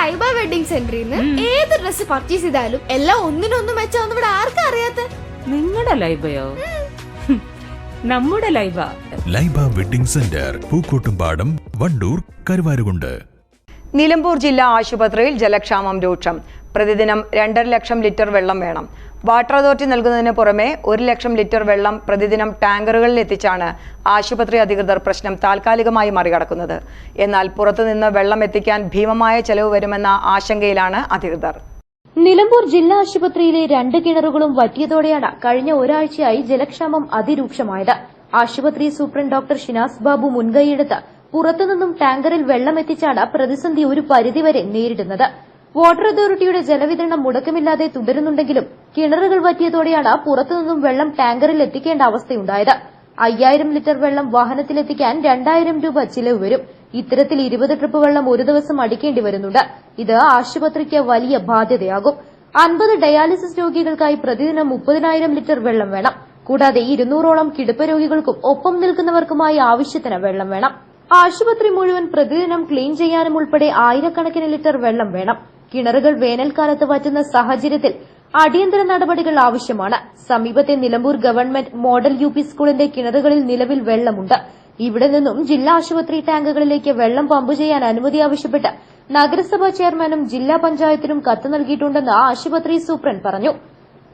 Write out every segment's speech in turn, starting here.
Laiba wedding സെന്ററിൽ നിന്ന് ഏത് ഡ്രസ് പർച്ചേസ് ചെയ്താലും എല്ലാം ഒന്നിനൊന്നും മെച്ചാന്ന് ഇവിടെ ആർക്കും അറിയാത്ത? നിങ്ങളുടെ ലൈബയോ? നമ്മുടെ Laiba. Laiba wedding centre Pookkottumpadam Wandoor Karuvarakundu. Nilambur ജില്ലാ ആശുപത്രിയിൽ ജലക്ഷാമം രൂക്ഷം. പ്രതിദിനം രണ്ടര ലക്ഷം ലിറ്റർ വെള്ളം വേണം. വാട്ടർ അതോറിറ്റി നൽകുന്നതിന് പുറമെ ഒരു ലക്ഷം ലിറ്റർ വെള്ളം പ്രതിദിനം ടാങ്കറുകളിൽ എത്തിച്ചാണ് ആശുപത്രി അധികൃതർ പ്രശ്നം താൽക്കാലികമായി മറികടക്കുന്നത്. എന്നാൽ പുറത്തുനിന്ന് വെള്ളം എത്തിക്കാൻ ഭീമമായ ചെലവ് വരുമെന്ന ആശങ്കയിലാണ് അധികൃതർ. നിലമ്പൂർ ജില്ലാ ആശുപത്രിയിലെ രണ്ട് കിണറുകളും വറ്റിയതോടെയാണ് കഴിഞ്ഞ ഒരാഴ്ചയായി ജലക്ഷാമം അതിരൂക്ഷമായത്. ആശുപത്രി സൂപ്രണ്ട് ഡോക്ടർ ഷിനാസ് ബാബു മുൻകൈയെടുത്ത് പുറത്തുനിന്നും ടാങ്കറിൽ വെള്ളം എത്തിച്ചാണ് പ്രതിസന്ധി ഒരു പരിധിവരെ നേരിടുന്നത്. വാട്ടർ അതോറിറ്റിയുടെ ജലവിതരണം മുടക്കമില്ലാതെ തുടരുന്നുണ്ടെങ്കിലും കിണറുകൾ വറ്റിയതോടെയാണ് പുറത്തുനിന്നും വെള്ളം ടാങ്കറിൽ എത്തിക്കേണ്ട അവസ്ഥയുണ്ടായത്. അയ്യായിരം ലിറ്റർ വെള്ളം വാഹനത്തിലെത്തിക്കാൻ രണ്ടായിരം രൂപ ചിലവ് വരും. ഇത്തരത്തിൽ ഇരുപത് ട്രിപ്പ് വെള്ളം ഒരു ദിവസം അടിക്കേണ്ടി വരുന്നുണ്ട്. ഇത് ആശുപത്രിക്ക് വലിയ ബാധ്യതയാകും. അൻപത് ഡയാലിസിസ് രോഗികൾക്കായി പ്രതിദിനം മുപ്പതിനായിരം ലിറ്റർ വെള്ളം വേണം. കൂടാതെ ഇരുന്നൂറോളം കിടപ്പ് രോഗികൾക്കും ഒപ്പം നിൽക്കുന്നവർക്കുമായി ആവശ്യത്തിന് വെള്ളം വേണം. ആശുപത്രി മുഴുവൻ പ്രതിദിനം ക്ലീൻ ചെയ്യാനും ഉൾപ്പെടെ ആയിരക്കണക്കിന് ലിറ്റർ വെള്ളം വേണം. കിണറുകൾ വേനൽക്കാലത്ത് വറ്റുന്ന സാഹചര്യത്തിൽ അടിയന്തര നടപടികൾ ആവശ്യമാണ്. സമീപത്തെ Nilambur government model U P സ്കൂളിന്റെ കിണറുകളിൽ നിലവിൽ വെള്ളമുണ്ട്. ഇവിടെ നിന്നും ജില്ലാ ആശുപത്രി ടാങ്കുകളിലേക്ക് വെള്ളം പമ്പ് ചെയ്യാൻ അനുമതി ആവശ്യപ്പെട്ട് നഗരസഭാ ചെയർമാനും ജില്ലാ പഞ്ചായത്തിനും കത്ത് നൽകിയിട്ടുണ്ടെന്ന് ആശുപത്രി സൂപ്രണ്ട് പറഞ്ഞു.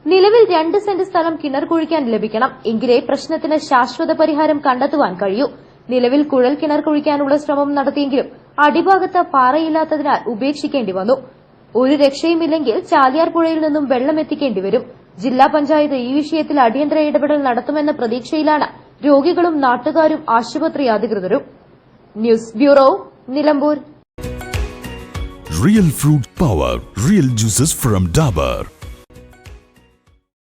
നിലവിൽ രണ്ട് സെന്റ് സ്ഥലം കിണർ കുഴിക്കാൻ ലഭിക്കണം. എങ്കിലേ പ്രശ്നത്തിന് ശാശ്വത പരിഹാരം കണ്ടെത്തുവാൻ കഴിയൂ. നിലവിൽ കുഴൽ കിണർ കുഴിക്കാനുള്ള ശ്രമം നടത്തിയെങ്കിലും അടിഭാഗത്ത് പാറയില്ലാത്തതിനാൽ ഉപേക്ഷിക്കേണ്ടി വന്നു. ഒരു രക്ഷയുമില്ലെങ്കിൽ ചാലിയാർ പുഴയിൽ നിന്നും വെള്ളം എത്തിക്കേണ്ടി വരും. ജില്ലാ പഞ്ചായത്ത് ഈ വിഷയത്തിൽ അടിയന്തര ഇടപെടൽ നടത്തുമെന്ന പ്രതീക്ഷയിലാണ് രോഗികളും നാട്ടുകാരും ആശുപത്രി അധികൃതരും. News bureau Nilambur. Real fruit power real juices from Dabur